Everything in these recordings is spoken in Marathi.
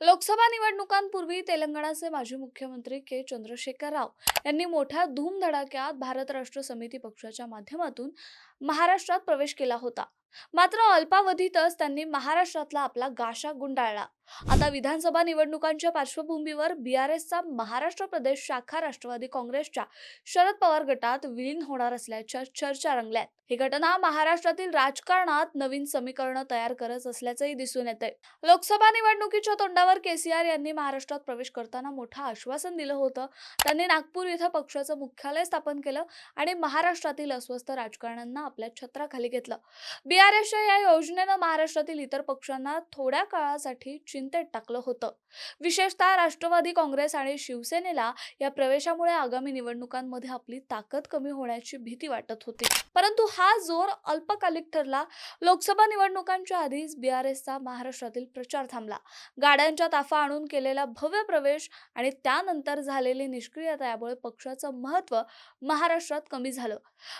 लोकसभा निवडणुकांपूर्वी तेलंगणाचे माजी मुख्यमंत्री के. चंद्रशेखर राव यांनी मोठ्या धूमधडाक्यात भारत राष्ट्र समिती पक्षाच्या माध्यमातून महाराष्ट्रात प्रवेश केला होता. मात्र अल्पावधीतच त्यांनी महाराष्ट्रातला आपला गाशा गुंडाळला. आता विधानसभा निवडणुकांच्या पार्श्वभूमीवर बीआरएसचा महाराष्ट्र प्रदेश शाखा राष्ट्रवादी काँग्रेसच्या शरद पवार गटात विलीन होणार असल्याच्या चर्चा रंगल्यात. ही घटना महाराष्ट्रातील राजकारणात नवीन समीकरणं तयार करत असल्याचंही दिसून येतंय. लोकसभा निवडणुकीच्या तोंडावर केसीआर यांनी महाराष्ट्रात प्रवेश करताना मोठं आश्वासन दिलं होतं. त्यांनी नागपूर इथं पक्षाचं मुख्यालय स्थापन केलं आणि महाराष्ट्रातील अस्वस्थ राजकारण्यांना आपल्या छत्राखाली घेतलं. बीआरएसच्या या योजनेनं महाराष्ट्रातील इतर पक्षांना थोड्या काळासाठी चिंतेत टाकलं होतं. विशेषतः राष्ट्रवादी काँग्रेस आणि शिवसेनेला या प्रवेशामुळे आगामी निवडणुकांमध्ये आपली ताकद कमी होण्याची भीती वाटत होती. परंतु हा जोर अल्पकालिक ठरला. लोकसभा निवडणुकांच्या आधीच बीआरएसचा महाराष्ट्रातील प्रचार थांबला. गाड्यांच्या ताफा आणून केलेला भव्य प्रवेश आणि त्यानंतर झालेली निष्क्रियता यामुळे पक्षाचं महत्त्व महाराष्ट्रात कमी झालं.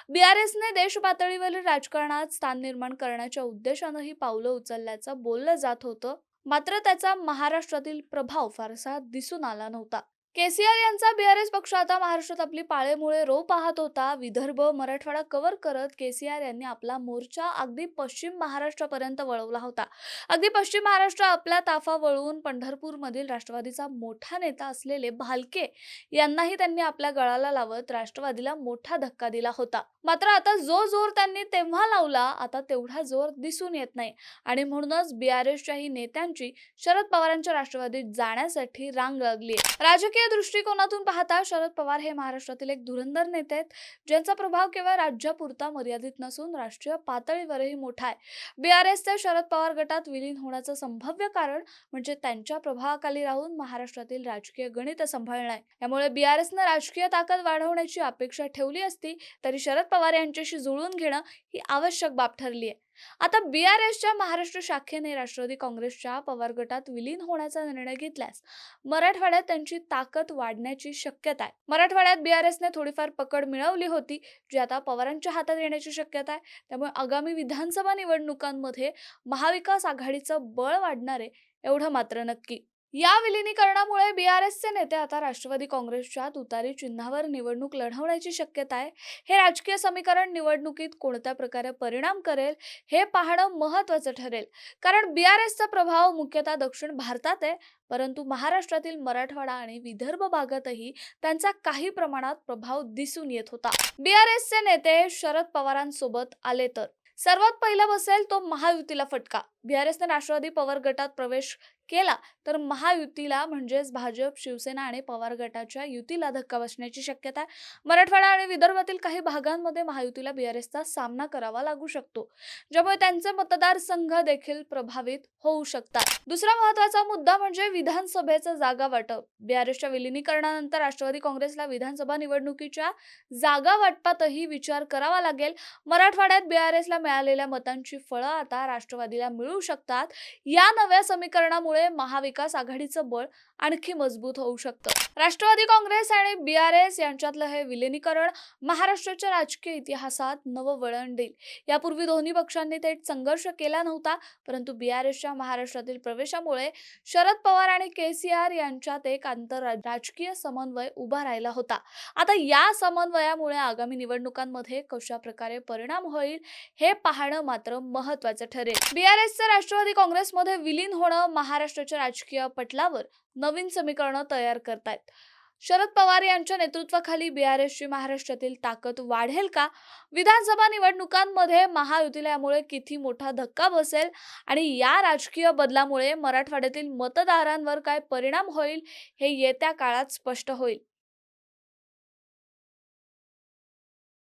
बीआरएसने देश पातळीवरील राजकारणात स्थान निर्माण करण्याच्या उद्देशानं ही पावलं उचलल्याचं बोललं जात होतं. मात्र त्याचा महाराष्ट्रातील प्रभाव फारसा दिसून आला नव्हता. केसीआर यांचा बीआरएस पक्ष आता महाराष्ट्रात आपली पाळेमुळे रो पाहत होता. विदर्भ मराठवाडा कव्हर करत केसीआर यांनी आपला मोर्चा अगदी पश्चिम महाराष्ट्रापर्यंत वळवला होता. अगदी पश्चिम महाराष्ट्र आपला ताफा वळवून पंढरपूरमधील राष्ट्रवादीचा मोठा नेता असलेले भालके यांनाही त्यांनी आपल्या गळाला लावत राष्ट्रवादीला मोठा धक्का दिला होता. मात्र आता जो जोर त्यांनी तेव्हा लावला आता तेवढा जोर दिसून येत नाही. आणि म्हणूनच बीआरएसच्याही नेत्यांची शरद पवारांच्या राष्ट्रवादीत जाण्यासाठी रांग लागली राजकीय दृष्टिकोनातून पाहता शरद पवार हे महाराष्ट्रातील एक धुरंधर नेते आहेत ज्यांचा प्रभाव केवळ राज्यापुरता मर्यादित नसून राष्ट्रीय पातळीवरही मोठा आहे. बी आर एसच्या शरद पवार गटात विलीन होण्याचं संभाव्य कारण म्हणजे त्यांच्या प्रभावाखाली राहून महाराष्ट्रातील राजकीय गणित सांभाळणं आहे. यामुळे बी आर एसनं राजकीय ताकद वाढवण्याची अपेक्षा ठेवली असती तरी शरद पवार यांच्याशी जुळून घेणं ही आवश्यक बाब ठरली आहे. आता बी आर एसच्या महाराष्ट्र शाखेने राष्ट्रवादी काँग्रेसच्या पवार गटात विलीन होण्याचा निर्णय घेतल्यास मराठवाड्यात त्यांची ताकद वाढण्याची शक्यता आहे. मराठवाड्यात बी आर एसने थोडीफार पकड मिळवली होती जी आता पवारांच्या हातात येण्याची शक्यता आहे. त्यामुळे आगामी विधानसभा निवडणुकांमध्ये महाविकास आघाडीचं बळ वाढणार आहे एवढं मात्र नक्की. या विलिनीकरणामुळे बीआरएसचे नेते आता राष्ट्रवादी काँग्रेसच्या तुतारी चिन्हावर निवडणूक लढवण्याची शक्यता आहे. हे राजकीय समीकरण निवडणुकीत कोणत्या प्रकारे परिणाम करेल हे पाहणं महत्त्वाचं ठरेल. कारण बीआरएसचा प्रभाव मुख्यतः दक्षिण भारतात आहे परंतु महाराष्ट्रातील मराठवाडा आणि विदर्भ भागातही त्यांचा काही प्रमाणात प्रभाव दिसून येत होता. बीआरएसचे नेते शरद पवारांसोबत आले तर. सर्वात पहिला बसेल तो महायुतीला फटका. बीआरएसने राष्ट्रवादी पवार गटात प्रवेश केला तर महायुतीला म्हणजेच भाजप शिवसेना आणि पवार गटाच्या युतीला धक्का बसण्याची शक्यता आहे. मराठवाडा आणि विदर्भातील काही भागांमध्ये महायुतीला बीआरएसचा सामना करावा लागू शकतो ज्यामुळे त्यांचे मतदारसंघ देखील प्रभावित होऊ शकतात. दुसरा महत्त्वाचा मुद्दा म्हणजे विधानसभेचं जागा वाटप. बीआरएसच्या विलिनीकरणानंतर राष्ट्रवादी काँग्रेसला विधानसभा निवडणुकीच्या जागा वाटपातही विचार करावा लागेल. मराठवाड्यात बीआरएसला मिळालेल्या मतांची फळं आता राष्ट्रवादीला मिळू शकतात. या नव्या समीकरणामुळे महाविकास आघाडीचं बळ आणखी मजबूत होऊ शकतं. राष्ट्रवादी काँग्रेस आणि बी आर एस यांच्यातलं हे विलिनीकरण महाराष्ट्राच्या राजकीय इतिहासात नवं वळण देईल. यापूर्वी दोन्ही पक्षांनी थेट संघर्ष केला नव्हता परंतु बी आर एसच्या महाराष्ट्रातील प्रवेशामुळे शरद पवार आणि केसीआर यांच्यात एक आंतर राजकीय समन्वय उभा राहिला होता. आता या समन्वयामुळे आगामी निवडणुकांमध्ये कशा प्रकारे परिणाम होईल हे पाहणं मात्र महत्वाचं ठरेल. बी आर एसचं राष्ट्रवादी काँग्रेसमध्ये विलीन होणं महाराष्ट्राच्या राजकीय पटलावर नवीन समीकरणं तयार करतायत. शरद पवार यांच्या नेतृत्वाखाली बीआरएसची महाराष्ट्रातील ताकद वाढेल का? विधानसभा निवडणुकांमध्ये महायुतीला यामुळे किती मोठा धक्का बसेल? आणि या राजकीय बदलामुळे मराठवाड्यातील मतदारांवर काय परिणाम होईल? हे येत्या काळात स्पष्ट होईल.